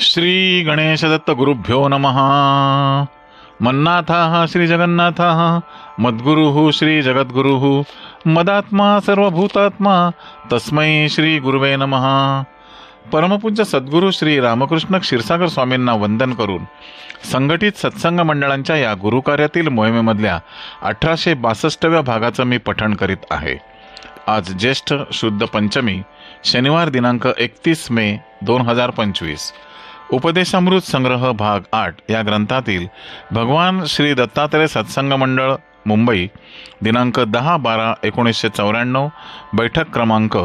श्री गणेशदत्त गुरुभ्यो नमः। मन्नाथः श्रीजगन्नाथः मद्गुरुः श्रीजगद्गुरुः मदात्मा सर्वभूतात्मा तस्मै श्री गुरुवे नमः। परमपूज्य सद्गुरू श्री रामकृष्ण क्षीरसागर स्वामींना वंदन करून संघटित सत्संग मंडळांच्या या गुरुकार्यातील मोहिमेमधल्या अठराशे बासष्टव्या भागाचं मी पठण करीत आहे. आज ज्येष्ठ शुद्ध पंचमी शनिवार दिनांक एकतीस मे दोन हजार पंचवीस. उपदेशामृत संग्रह भाग आठ या ग्रंथातील भगवान श्री दत्तात्रय सत्संग मंडळ मुंबई दिनांक दहा बारा एकोणीसशे चौऱ्याण्णव बैठक क्रमांक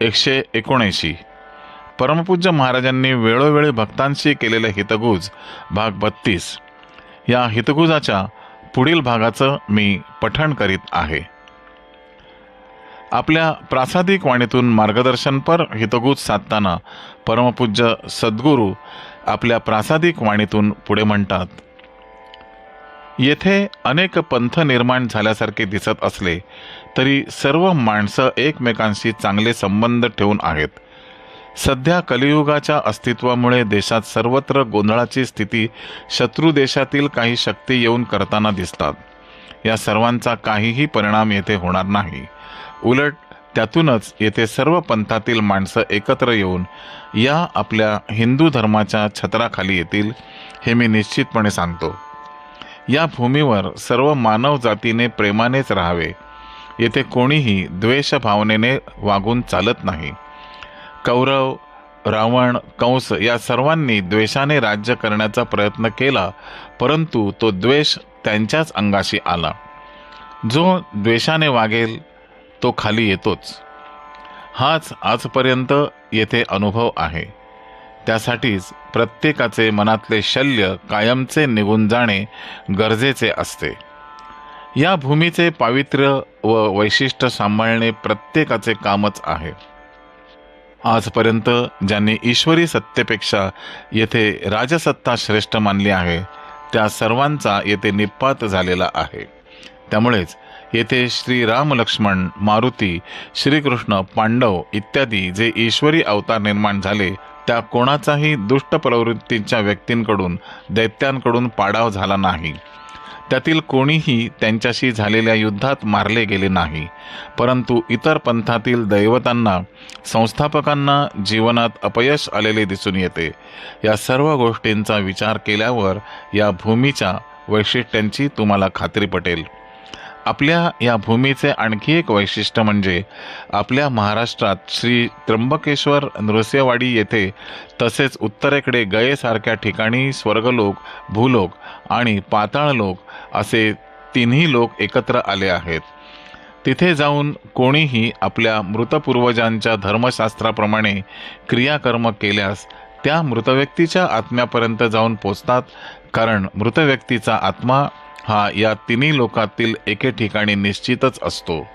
एकशे एकोणऐंशी. परमपूज्य महाराजांनी वेळोवेळी भक्तांशी केलेले हितगुज भाग बत्तीस. या हितगुजाच्या पुढील भागाचं मी पठण करीत आहे. आपल्या प्रासादिक वाणीतून मार्गदर्शनपर हितगुज साधताना परमपूज्य सद्गुरू आपल्या प्रासादिक वाणीतून पुढे म्हणतात येथे अनेक पंथ निर्माण झाल्यासारखे दिसत असले तरी सर्व माणसं एकमेकांशी चांगले संबंध ठेवून आहेत. सध्या कलियुगाच्या अस्तित्वामुळे देशात सर्वत्र गोंधळाची स्थिती शत्रू देशातील काही शक्ती येऊन करताना दिसतात. या सर्वांचा काहीही परिणाम येथे होणार नाही. उलट त्यातूनच येथे सर्व पंथातील माणसं एकत्र येऊन या आपल्या हिंदू धर्माच्या छत्राखाली येतील हे मी निश्चितपणे सांगतो. या भूमीवर सर्व मानव जातीने प्रेमानेच राहावे. येथे कोणीही द्वेष भावनेने वागून चालत नाही. कौरव रावण कंस या सर्वांनी द्वेषाने राज्य करण्याचा प्रयत्न केला परंतु तो द्वेष त्यांच्याच अंगाशी आला. जो द्वेषाने वागेल तो खाली येतोच. हाच आजपर्यंत येथे अनुभव आहे. त्यासाठीच प्रत्येकाचे मनातले शल्य कायमचे निघून जाणे गरजेचे असते. या भूमीचे पावित्र्य व वैशिष्ट्य सांभाळणे प्रत्येकाचे कामच आहे. आजपर्यंत ज्यांनी ईश्वरी सत्तेपेक्षा येथे राजसत्ता श्रेष्ठ मानली आहे त्या सर्वांचा येथे निपात झालेला आहे. त्यामुळेच येथे श्री राम लक्ष्मण मारुती श्रीकृष्ण पांडव इत्यादी जे ईश्वरी अवतार निर्माण झाले त्या कोणाचाही दुष्ट प्रवृत्तीच्या व्यक्तींकडून दैत्यांकडून पाडाव झाला नाही. त्यातील कोणीही त्यांच्याशी झालेल्या युद्धात मारले गेले नाही. परंतु इतर पंथातील दैवतांना संस्थापकांना जीवनात अपयश आलेले दिसून येते. या सर्व गोष्टींचा विचार केल्यावर या भूमीच्या वैशिष्ट्यांची तुम्हाला खात्री पटेल. आपल्या या भूमीचे आणखी एक वैशिष्ट्य म्हणजे आपल्या महाराष्ट्रात श्री त्र्यंबकेश्वर नृसिंहवाडी येथे तसेच उत्तरेकडे गयेसारख्या ठिकाणी स्वर्गलोक भूलोक आणि पाताळलोक असे तिन्ही लोक एकत्र आले आहेत. तिथे जाऊन कोणीही आपल्या मृतपूर्वजांच्या धर्मशास्त्राप्रमाणे क्रियाकर्म केल्यास त्या मृत व्यक्तीच्या आत्म्यापर्यंत जाऊन पोचतात कारण मृत व्यक्तीचा आत्मा हा या तिन्ही लोकातील एके ठिकाणी निश्चितच असतो.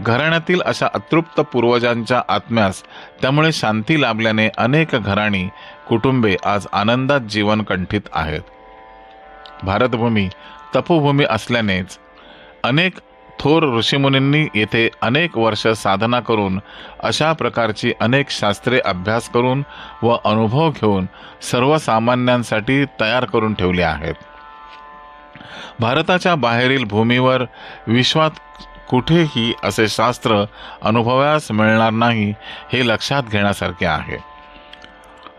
घराण्यातील अशा अतृप्त पूर्वजांच्या आत्म्यास त्यामुळे शांती लाभल्याने अनेक घराणी कुटुंबे आज आनंदात जीवन कंठित आहेत. भारतभूमी तपोभूमी असल्यानेच अनेक थोर ऋषीमुनींनी येथे अनेक वर्ष साधना करून अशा प्रकारची अनेक शास्त्रे अभ्यास करून व अनुभव घेऊन सर्वसामान्यांसाठी तयार करून ठेवले आहेत. भारताच्या बाहेरील भूमीवर विश्वात कुठेही असे शास्त्र अनुभवास मिळणार नाही हे लक्षात घेण्यासारखे आहे.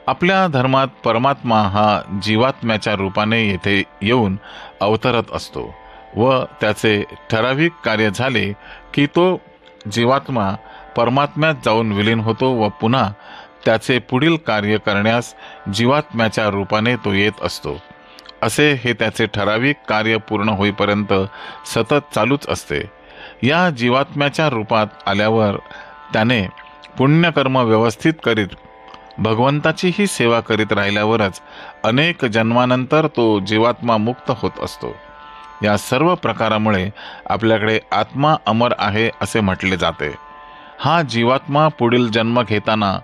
आपल्या धर्मात परमात्मा हा जीवात्म्याच्या रूपाने येथे येऊन अवतरत असतो व त्याचे ठराविक कार्य झाले की तो जीवात्मा परमात्म्यात जाऊन विलीन होतो व पुन्हा त्याचे पुढील कार्य करण्यास जीवात्म्याच्या रूपाने तो येत असतो. असे हे त्याचे ठराविक कार्य पूर्ण होईपर्यंत सतत चालूच असते. या जीवात्म्याच्या रूपात आल्यावर त्याने पुण्यकर्म व्यवस्थित करीत भगवंताचीही सेवा करीत राहिल्यावरच अनेक जन्मानंतर तो जीवात्मा मुक्त होत असतो. या सर्व प्रकारामुळे आपल्याकडे आत्मा अमर आहे असे म्हटले जाते. हा जीवात्मा पुढील जन्म घेताना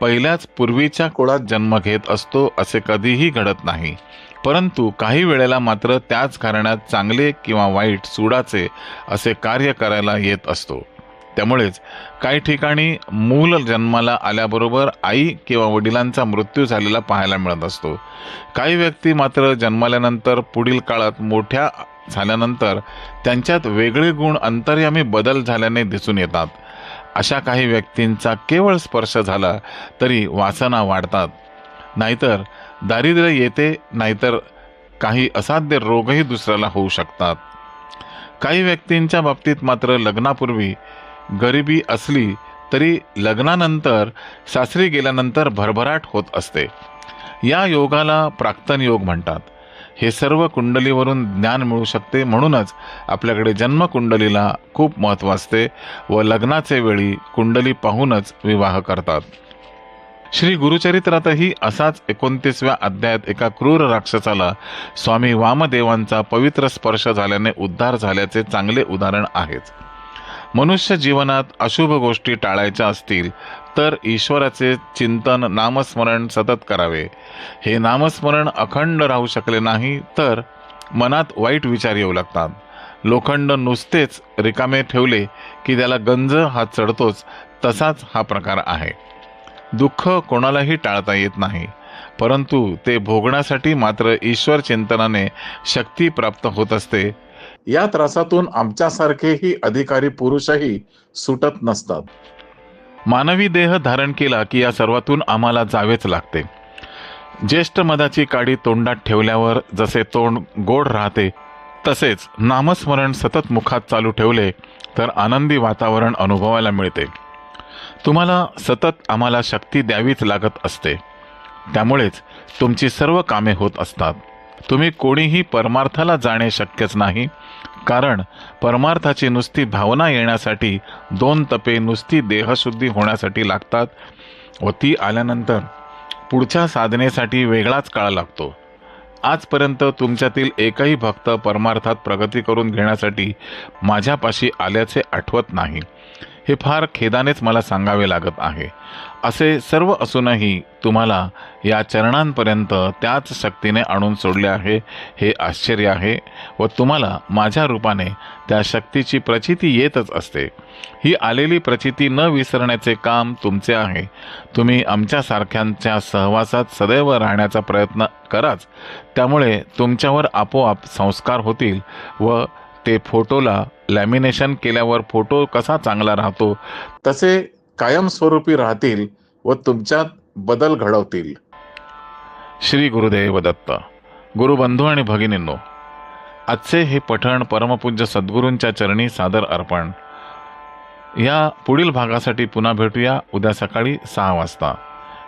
पहिल्याच पूर्वीच्या कुळात जन्म घेत असतो असे कधीही घडत नाही. परंतु काही वेळेला मात्र त्याच कारणात चांगले किंवा वाईट सुडाचे असे कार्य करायला येत असतो. त्यामुळेच काही ठिकाणी मूल जन्माला आल्याबरोबर आई किंवा वडिलांचा मृत्यू झालेला पाहायला मिळत असतो. काही व्यक्ती मात्र जन्माल्यानंतर पुढील काळात मोठ्या झाल्यानंतर त्यांच्यात वेगळे गुण अंतर्यामी बदल झाल्याने दिसून येतात. अशा काही व्यक्तींचा केवळ स्पर्श झाला तरी वासना वाढतात. नाहीतर दारिद्र्य येते नाहीतर काही असाध्य रोगही दुसऱ्याला होऊ शकतात. काही व्यक्तींच्या बाबतीत मात्र लग्नापूर्वी गरिबी असली तरी लग्नानंतर सासरी गेल्यानंतर भरभराट होत असते. या योगाला प्राक्तन योग म्हणतात. हे सर्व कुंडलीवरून ज्ञान मिळू शकते म्हणूनच आपल्याकडे जन्मकुंडलीला खूप महत्त्व असते व लग्नाचे वेळी कुंडली पाहूनच विवाह करतात. श्री गुरुचरित्रातही असाच एकोणतीसव्या अध्यायात एका क्रूर राक्षसाला स्वामी वामदेवांचा पवित्र स्पर्श झाल्याने उद्धार झाल्याचे चांगले उदाहरण आहेच मनुष्य जीवनात अशुभ गोष्टी टाळायच्या असतील तर ईश्वराचे चिंतन नामस्मरण सतत करावे. हे नामस्मरण अखंड राहू शकले नाही तर मनात वाईट विचार येऊ लागतात. लोखंड नुसतेच रिकामे ठेवले की त्याला गंज हा चढतोच तसाच हा प्रकार आहे. दुःख कोणालाही टाळता येत नाही. परंतु ते भोगण्यासाठी मात्र ईश्वर चिंतनाने शक्ती प्राप्त होत असते. या त्रासातून आमच्यासारखेही अधिकारी पुरुषही सुटत नसतात. मानवी देह धारण केला की या सर्वातून आम्हाला जावेच लागते. ज्येष्ठ मधाची काडी तोंडात ठेवल्यावर जसे तोंड गोड राहते तसेच नामस्मरण सतत मुखात चालू ठेवले तर आनंदी वातावरण अनुभवायला मिळते. तुम्हाला सतत आम्हाला शक्ती द्यावीच लागत असते. त्यामुळेच तुमची सर्व कामे होत असतात. तुम्ही कोणीही परमार्थाला जाणे शक्यच नाही. कारण परमार्थाची नुसती भावना येण्यासाठी दोन तपे नुसती देहशुद्धी होण्यासाठी लागतात व ती आल्यानंतर पुढच्या साधनेसाठी वेगळाच काळ लागतो. आजपर्यंत तुमच्यातील एकही भक्त परमार्थात प्रगती करून घेण्यासाठी माझ्यापाशी आल्याचे आठवत नाही. हे फार खेदानेच मला सांगावे लागत आहे. असे सर्व असूनही तुम्हाला या चरणांपर्यंत त्याच शक्तीने आणून सोडले आहे हे आश्चर्य आहे व तुम्हाला माझ्या रूपाने त्या शक्तीची प्रचिती येतच असते. ही आलेली प्रचिती न विसरण्याचे काम तुमचे आहे. तुम्ही आमच्यासारख्यांच्या सहवासात सदैव राहण्याचा प्रयत्न कराच. त्यामुळे तुमच्यावर आपोआप संस्कार होतील व ते फोटोला लॅमिनेशन केल्यावर फोटो कसा चांगला राहतो? तसे कायमस्वरूपी राहतील व तुमच्यात बदल घडवतील. श्री गुरुदेव दत्त. गुरुबंधू आणि भगिनींनो आजचे हे पठण परमपूज्य सद्गुरूंच्या चरणी सादर अर्पण. या पुढील भागासाठी पुन्हा भेटूया उद्या सकाळी सहा वाजता.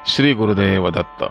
श्री गुरुदेव दत्त.